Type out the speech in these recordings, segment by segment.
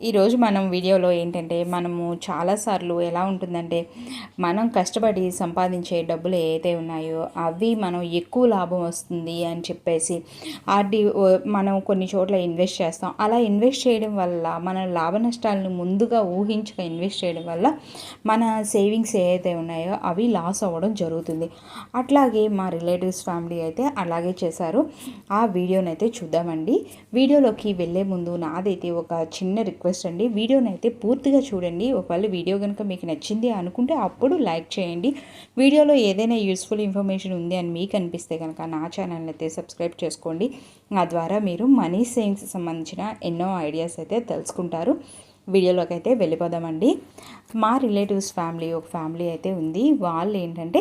ఈరోజు మనం వీడియోలో ఏంటంటే మనము చాలాసార్లు ఎలా ఉంటుందంటే మనం కష్టపడి సంపాదించే డబ్బులు ఏవైతే ఉన్నాయో అవి మనం ఎక్కువ లాభం వస్తుంది అని చెప్పేసి ఆర్డి మనం కొన్ని చోట్ల ఇన్వెస్ట్ చేస్తాం. అలా ఇన్వెస్ట్ చేయడం వల్ల మన లాభ నష్టాలను ముందుగా ఊహించక ఇన్వెస్ట్ చేయడం వల్ల మన సేవింగ్స్ ఏవైతే ఉన్నాయో అవి లాస్ అవ్వడం జరుగుతుంది. అట్లాగే మా రిలేటివ్స్ ఫ్యామిలీ అయితే అలాగే చేశారు. ఆ వీడియోని అయితే చూద్దామండి. వీడియోలోకి వెళ్ళే ముందు నాదైతే ఒక చిన్న రిక్వెస్ట్ రిక్వెస్ట్ అండి. వీడియోని అయితే పూర్తిగా చూడండి. ఒకవేళ వీడియో కనుక మీకు నచ్చింది అనుకుంటే అప్పుడు లైక్ చేయండి. వీడియోలో ఏదైనా యూస్ఫుల్ ఇన్ఫర్మేషన్ ఉంది అని మీకు అనిపిస్తే కనుక నా ఛానల్ని అయితే సబ్స్క్రైబ్ చేసుకోండి. ఆ ద్వారా మీరు మనీ సేవింగ్స్ సంబంధించిన ఎన్నో ఐడియాస్ అయితే తెలుసుకుంటారు. వీడియోలోకి అయితే వెళ్ళిపోదామండి. మా రిలేటివ్స్ ఫ్యామిలీ ఒక ఫ్యామిలీ అయితే ఉంది. వాళ్ళు ఏంటంటే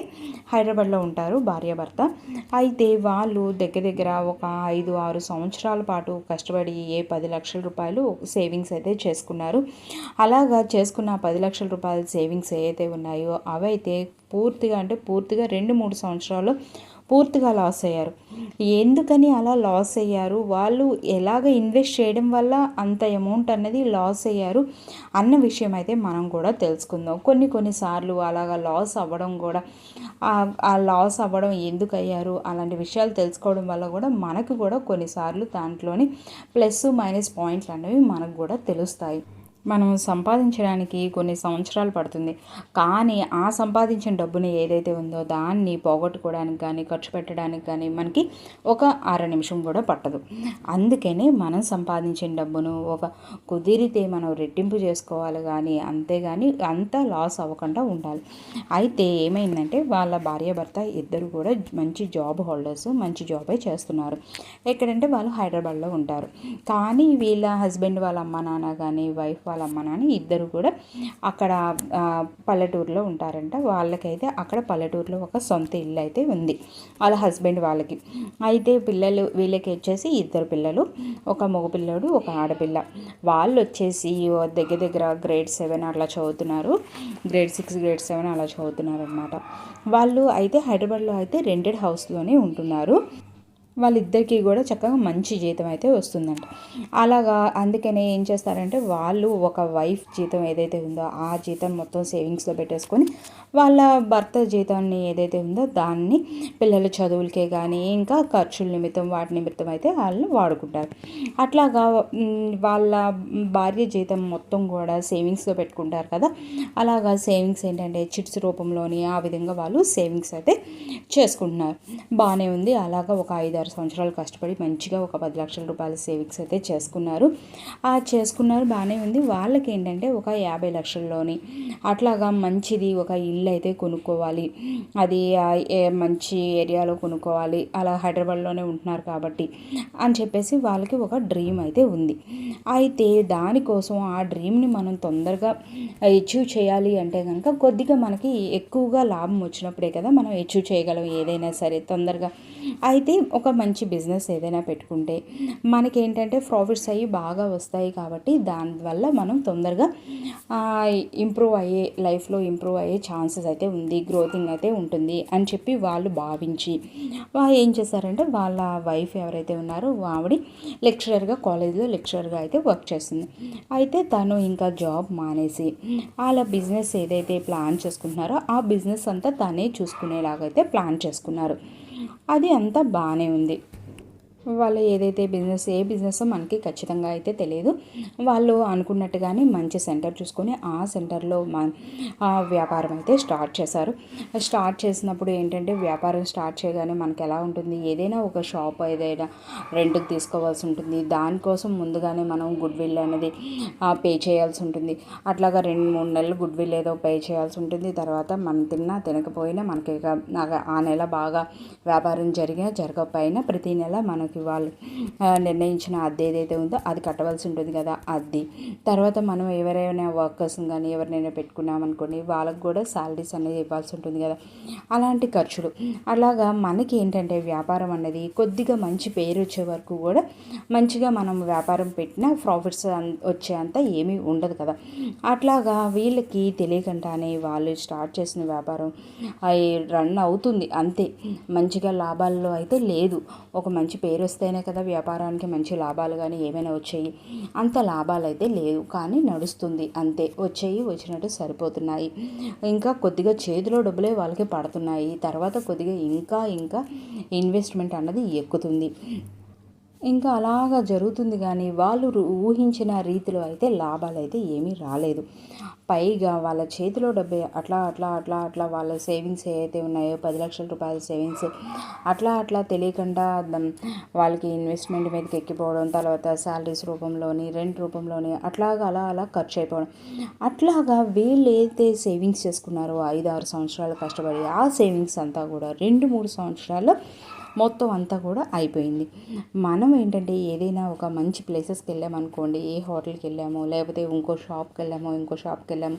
హైదరాబాద్లో ఉంటారు భార్యాభర్త అయితే వాళ్ళు దగ్గర దగ్గర ఒక ఐదు ఆరు సంవత్సరాల పాటు కష్టపడి ఏ పది లక్షల రూపాయలు సేవింగ్స్ అయితే చేసుకున్నారు. అలాగా చేసుకున్న పది లక్షల రూపాయల సేవింగ్స్ ఏవైతే ఉన్నాయో అవైతే పూర్తిగా అంటే పూర్తిగా రెండు మూడు సంవత్సరాలు పూర్తిగా లాస్ అయ్యారు. ఎందుకని అలా లాస్ అయ్యారు? వాళ్ళు ఎలాగ ఇన్వెస్ట్ చేయడం వల్ల అంత అమౌంట్ అన్నది లాస్ అయ్యారు? అన్న విషయం అయితే మనం కూడా తెలుసుకుందాం. కొన్ని కొన్నిసార్లు అలాగ లాస్ అవ్వడం కూడా ఆ లాస్ అవ్వడం ఎందుకు అయ్యారు? అలాంటి విషయాలు తెలుసుకోవడం వల్ల కూడా మనకు కూడా కొన్నిసార్లు దాంట్లోని ప్లస్ మైనస్ పాయింట్లు అనేవి మనకు కూడా తెలుస్తాయి. మనం సంపాదించడానికి కొన్ని సంవత్సరాలు పడుతుంది. కానీ ఆ సంపాదించిన డబ్బుని ఏదైతే ఉందో దాన్ని పోగొట్టుకోవడానికి కానీ ఖర్చు పెట్టడానికి కానీ మనకి ఒక అర నిమిషం కూడా పట్టదు. అందుకనే మనం సంపాదించిన డబ్బును ఒక కుదిరితే మనం రెట్టింపు చేసుకోవాలి కానీ అంతేగాని అంత లాస్ అవ్వకుండా ఉండాలి. అయితే ఏమైందంటే వాళ్ళ భార్య భర్త ఇద్దరు కూడా మంచి జాబ్ హోల్డర్స్ మంచి జాబే చేస్తున్నారు. ఎక్కడంటే వాళ్ళు హైదరాబాద్లో ఉంటారు. కానీ వీళ్ళ హస్బెండ్ వాళ్ళ అమ్మ నాన్న కానీ వైఫ్ వాళ్ళమ్మ నాన్న ఇద్దరు కూడా అక్కడ పల్లెటూరులో ఉంటారంట. వాళ్ళకైతే అక్కడ పల్లెటూరులో ఒక సొంత ఇల్లు అయితే ఉంది. వాళ్ళ హస్బెండ్ వాళ్ళకి. అయితే పిల్లలు వీళ్ళకి వచ్చేసి ఇద్దరు పిల్లలు ఒక మగపిల్లడు ఒక ఆడపిల్ల. వాళ్ళు వచ్చేసి దగ్గర దగ్గర గ్రేడ్ సెవెన్ అట్లా చదువుతున్నారు. గ్రేడ్ సిక్స్ గ్రేడ్ సెవెన్ అలా చదువుతున్నారు అనమాట వాళ్ళు అయితే హైదరాబాద్లో అయితే రెంటెడ్ హౌస్లోనే ఉంటున్నారు. వాళ్ళిద్దరికీ కూడా చక్కగా మంచి జీతం అయితే వస్తుందంట. అలాగా అందుకనే ఏం చేస్తారంటే వాళ్ళు ఒక వైఫ్ జీతం ఏదైతే ఉందో ఆ జీతం మొత్తం సేవింగ్స్లో పెట్టేసుకొని వాళ్ళ భర్త జీతాన్ని ఏదైతే ఉందో దాన్ని పిల్లల చదువులకే కానీ ఇంకా ఖర్చుల నిమిత్తం వాటి నిమిత్తం అయితే వాళ్ళు వాడుకుంటారు. అట్లాగా వాళ్ళ భార్య జీతం మొత్తం కూడా సేవింగ్స్లో పెట్టుకుంటారు కదా. అలాగా సేవింగ్స్ ఏంటంటే చిట్స్ రూపంలోని ఆ విధంగా వాళ్ళు సేవింగ్స్ అయితే చేసుకుంటున్నారు. బాగానే ఉంది. అలాగా ఒక ఐదారు ఆరు సంవత్సరాలు కష్టపడి మంచిగా ఒక పది లక్షల రూపాయల సేవింగ్స్ అయితే చేసుకున్నారు. ఆ చేసుకున్నారు బాగానే ఉంది. వాళ్ళకి ఏంటంటే ఒక యాభై లక్షల్లోని అట్లాగా మంచిది ఒక ఇల్లు అయితే కొనుక్కోవాలి. అది మంచి ఏరియాలో కొనుక్కోవాలి. అలా హైదరాబాద్లోనే ఉంటున్నారు కాబట్టి అని చెప్పేసి వాళ్ళకి ఒక డ్రీమ్ అయితే ఉంది. అయితే దానికోసం ఆ డ్రీమ్ని మనం తొందరగా అచీవ్ చేయాలి అంటే కనుక కొద్దిగా మనకి ఎక్కువగా లాభం వచ్చినప్పుడే కదా మనం అచీవ్ చేయగలం ఏదైనా సరే తొందరగా. అయితే ఒక మంచి బిజినెస్ ఏదైనా పెట్టుకుంటే మనకి ఏంటంటే ప్రాఫిట్స్ అవి బాగా వస్తాయి కాబట్టి దానివల్ల మనం తొందరగా ఇంప్రూవ్ అయ్యే లైఫ్లో ఇంప్రూవ్ అయ్యే ఛాన్సెస్ అయితే ఉంది గ్రోతింగ్ అయితే ఉంటుంది అని చెప్పి వాళ్ళు భావించి ఏం చేశారంటే వాళ్ళ వైఫ్ ఎవరైతే ఉన్నారో ఆవిడ లెక్చరర్గా కాలేజీలో లెక్చరర్గా అయితే వర్క్ చేస్తుంది. అయితే తను ఇంకా జాబ్ మానేసి వాళ్ళ బిజినెస్ ఏదైతే ప్లాన్ చేసుకుంటున్నారో ఆ బిజినెస్ అంతా తనే చూసుకునేలాగైతే ప్లాన్ చేసుకున్నారు. అది అంతా బాగానే ఉంది. వాళ్ళు ఏదైతే బిజినెస్ ఏ బిజినెస్ మనకి ఖచ్చితంగా అయితే తెలియదు. వాళ్ళు అనుకున్నట్టుగానే మంచి సెంటర్ చూసుకొని ఆ సెంటర్లో వ్యాపారం అయితే స్టార్ట్ చేశారు. స్టార్ట్ చేసినప్పుడు ఏంటంటే వ్యాపారం స్టార్ట్ చేయగానే మనకి ఎలా ఉంటుంది? ఏదైనా ఒక షాప్ ఏదైనా రెంట్కి తీసుకోవాల్సి ఉంటుంది. దానికోసం ముందుగానే మనం గుడ్ విల్ అనేది పే చేయాల్సి ఉంటుంది. అట్లాగా రెండు మూడు నెలలు గుడ్ విల్ ఏదో పే చేయాల్సి ఉంటుంది. తర్వాత మనం తిన్నా తినకపోయినా మనకి ఆ నెల బాగా వ్యాపారం జరిగినా జరగకపోయినా ప్రతి నెల మనకి మనకి వాళ్ళు నిర్ణయించిన అద్దె ఏదైతే ఉందో అది కట్టవలసి ఉంటుంది కదా అద్దె. తర్వాత మనం ఎవరైనా వర్కర్స్ కానీ ఎవరినైనా పెట్టుకున్నామనుకోండి వాళ్ళకి కూడా శాలరీస్ అనేది ఇవ్వాల్సి ఉంటుంది కదా. అలాంటి ఖర్చులు. అలాగా మనకి ఏంటంటే వ్యాపారం అనేది కొద్దిగా మంచి పేరు వచ్చే వరకు కూడా మంచిగా మనం వ్యాపారం పెట్టినా ప్రాఫిట్స్ వచ్చేంత ఏమీ ఉండదు కదా. అట్లాగా వీళ్ళకి తెలియకుండానే వాళ్ళు స్టార్ట్ చేసిన వ్యాపారం అవి రన్ అవుతుంది అంతే. మంచిగా లాభాల్లో అయితే లేదు. ఒక మంచి పేరు వస్తేనే కదా వ్యాపారానికి మంచి లాభాలు కానీ ఏమైనా వచ్చాయి. అంత లాభాలు అయితే లేవు. కానీ నడుస్తుంది. అంతే. వచ్చాయి వచ్చినట్టు సరిపోతున్నాయి. ఇంకా కొద్దిగా చేతిలో డబ్బులే వాళ్ళకి పడుతున్నాయి. తర్వాత కొద్దిగా ఇంకా ఇంకా ఇన్వెస్ట్మెంట్ అన్నది ఎక్కుతుంది. ఇంకా అలాగా జరుగుతుంది కానీ వాళ్ళు ఊహించిన రీతిలో అయితే లాభాలు అయితే ఏమీ రాలేదు. పైగా వాళ్ళ చేతిలో డబ్బే అట్లా అట్లా అట్లా అట్లా వాళ్ళ సేవింగ్స్ ఏవైతే ఉన్నాయో పది లక్షల రూపాయల సేవింగ్స్ అట్లా అట్లా తెలియకుండా వాళ్ళకి ఇన్వెస్ట్మెంట్ మీదకి ఎక్కిపోవడం తర్వాత శాలరీస్ రూపంలోని రెంట్ రూపంలోని అట్లాగా అలా అలా ఖర్చు అయిపోవడం. అట్లాగా వీళ్ళు ఏదైతే సేవింగ్స్ చేసుకున్నారో ఐదు ఆరు సంవత్సరాలు కష్టపడి ఆ సేవింగ్స్ అంతా కూడా రెండు మూడు సంవత్సరాలు మొత్తం అంతా కూడా అయిపోయింది. మనం ఏంటంటే ఏదైనా ఒక మంచి ప్లేసెస్కి వెళ్ళామనుకోండి ఏ హోటల్కి వెళ్ళామో లేకపోతే ఇంకో షాప్కి వెళ్ళామో ఇంకో షాప్కి వెళ్ళాము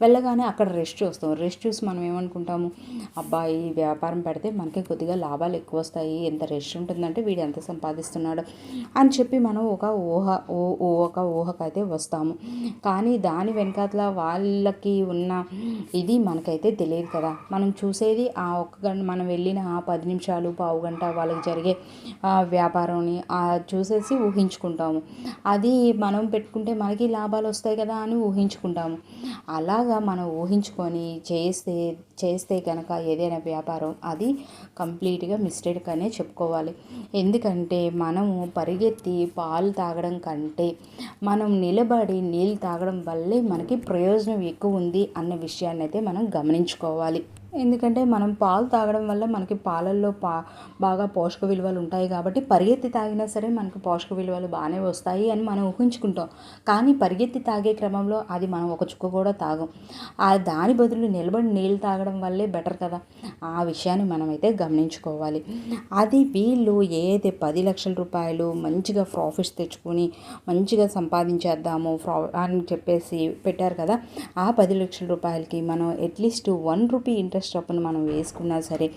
వెళ్ళగానే అక్కడ రెస్ట్ చూస్తాం. రెస్ట్ చూసి మనం ఏమనుకుంటాము? అబ్బాయి వ్యాపారం పెడితే మనకి కొద్దిగా లాభాలు ఎక్కువ వస్తాయి. ఎంత రెస్ట్ ఉంటుందంటే వీడు ఎంత సంపాదిస్తున్నాడు అని చెప్పి మనం ఒక ఊహ ఓ ఒక ఊహకైతే వస్తాము. కానీ దాని వెనకాతల వాళ్ళకి ఉన్న ఇది మనకైతే తెలియదు కదా. మనం చూసేది ఆ ఒక్క గంట మనం వెళ్ళిన ఆ పది నిమిషాలు పావు గంట గంట వాళ్ళకి జరిగే వ్యాపారంని చూసేసి ఊహించుకుంటాము. అది మనం పెట్టుకుంటే మనకి లాభాలు వస్తాయి కదా అని ఊహించుకుంటాము. అలాగా మనం ఊహించుకొని చేస్తే చేస్తే కనుక ఏదైనా వ్యాపారం అది కంప్లీట్గా మిస్టేక్ అనే చెప్పుకోవాలి. ఎందుకంటే మనము పరిగెత్తి పాలు తాగడం కంటే మనం నిలబడి నీళ్ళు తాగడం వల్లే మనకి ప్రయోజనం ఎక్కువ ఉంది అన్న విషయాన్ని అయితే మనం గమనించుకోవాలి. ఎందుకంటే మనం పాలు తాగడం వల్ల మనకి పాలల్లో పా బాగా పోషక విలువలు ఉంటాయి కాబట్టి పరిగెత్తి తాగినా సరే మనకు పోషక విలువలు బాగానే వస్తాయి అని మనం ఊహించుకుంటాం. కానీ పరిగెత్తి తాగే క్రమంలో అది మనం ఒక చుక్క కూడా తాగం. ఆ దాని బదులు నిలబడి నీళ్ళు తాగడం వల్లే బెటర్ కదా. ఆ విషయాన్ని మనమైతే గమనించుకోవాలి. అది వీళ్ళు ఏదైతే పది లక్షల రూపాయలు మంచిగా ప్రాఫిట్స్ తెచ్చుకొని మంచిగా సంపాదించేద్దాము ఫ్రా అని చెప్పేసి పెట్టారు కదా. ఆ పది లక్షల రూపాయలకి మనం అట్లీస్ట్ వన్ రూపీ ఇంట్రెస్ట్ చొప్పున మనం వేసుకున్నా సరే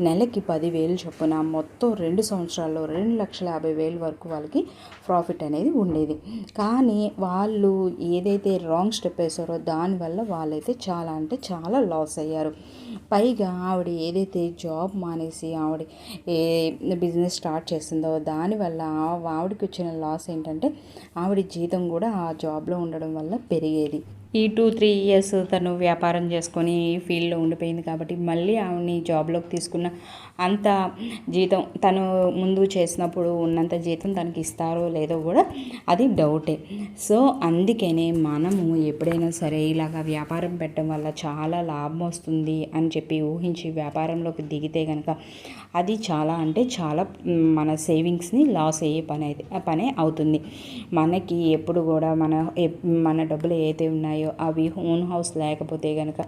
నెలకి పదివేలు చొప్పున మొత్తం రెండు సంవత్సరాల్లో రెండు లక్షల యాభై వేలు వరకు వాళ్ళకి ప్రాఫిట్ అనేది ఉండేది. కానీ వాళ్ళు ఏదైతే రాంగ్ స్టెప్ వేసారో దానివల్ల వాళ్ళైతే చాలా అంటే చాలా లాస్ అయ్యారు. పైగా ఆవిడ ఏదైతే జాబ్ మానేసి ఆవిడ ఏ బిజినెస్ స్టార్ట్ చేసిందో దానివల్ల ఆవిడకి వచ్చిన లాస్ ఏంటంటే ఆవిడ జీతం కూడా ఆ జాబ్లో ఉండడం వల్ల పెరిగేది. ఈ టూ త్రీ ఇయర్స్ తను వ్యాపారం చేసుకొని ఫీల్డ్లో ఉండిపోయింది కాబట్టి మళ్ళీ ఆవిడని జాబ్లోకి తీసుకున్న అంత జీతం తను ముందు చేసినప్పుడు ఉన్నంత జీతం తనకి ఇస్తారో లేదో కూడా అది డౌటే. సో అందుకనే మనము ఎప్పుడైనా సరే ఇలాగా వ్యాపారం పెట్టడం వల్ల చాలా లాభం వస్తుంది అని చెప్పి ఊహించి వ్యాపారంలోకి దిగితే కనుక అది చాలా అంటే చాలా మన సేవింగ్స్ని లాస్ అయ్యే పని అయితే పనే అవుతుంది. మనకి ఎప్పుడు కూడా మన మన డబ్బులు ఏదైతే ఉన్నాయో అవి ఓన్ హౌస్ లేకపోతే కనుక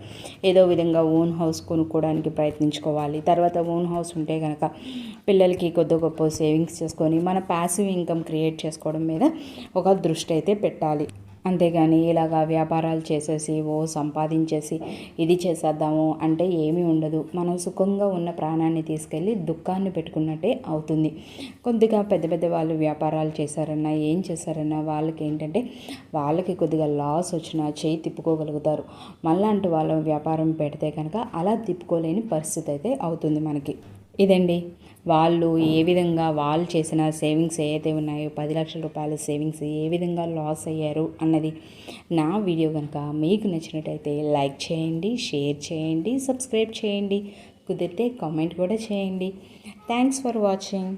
ఏదో విధంగా ఓన్ హౌస్ కొనుక్కోవడానికి ప్రయత్నించుకోవాలి. తర్వాత ఓన్ హౌస్ ఉంటే కనుక పిల్లలకి కొద్ది గొప్ప సేవింగ్స్ చేసుకొని మన ప్యాసివ్ ఇన్కమ్ క్రియేట్ చేసుకోవడం మీద ఒక దృష్టి అయితే పెట్టాలి. అంతేగాని ఇలాగా వ్యాపారాలు చేసేసి ఓ సంపాదించేసి ఇది చేసేద్దాము అంటే ఏమీ ఉండదు. మనం సుఖంగా ఉన్న ప్రాణాన్ని తీసుకెళ్ళి దుఃఖాన్ని పెట్టుకున్నట్టే అవుతుంది. కొద్దిగా పెద్ద పెద్ద వాళ్ళు వ్యాపారాలు చేశారన్నా ఏం చేశారన్నా వాళ్ళకి ఏంటంటే వాళ్ళకి కొద్దిగా లాస్ వచ్చినా చేయి తిప్పుకోగలుగుతారు. మళ్ళాంటి వాళ్ళ వ్యాపారం పెడితే కనుక అలా తిప్పుకోలేని పరిస్థితి అయితే అవుతుంది మనకి. ఇదండి. వాళ్ళు ఏ విధంగా వాళ్ళు చేసిన సేవింగ్స్ ఏవైతే ఉన్నాయో పది లక్షల రూపాయల సేవింగ్స్ ఏ విధంగా లాస్ అయ్యారు అన్నది నా వీడియో కనుక మీకు నచ్చినట్టయితే లైక్ చేయండి షేర్ చేయండి సబ్స్క్రైబ్ చేయండి కుదిరితే కామెంట్ కూడా చేయండి. Thanks for watching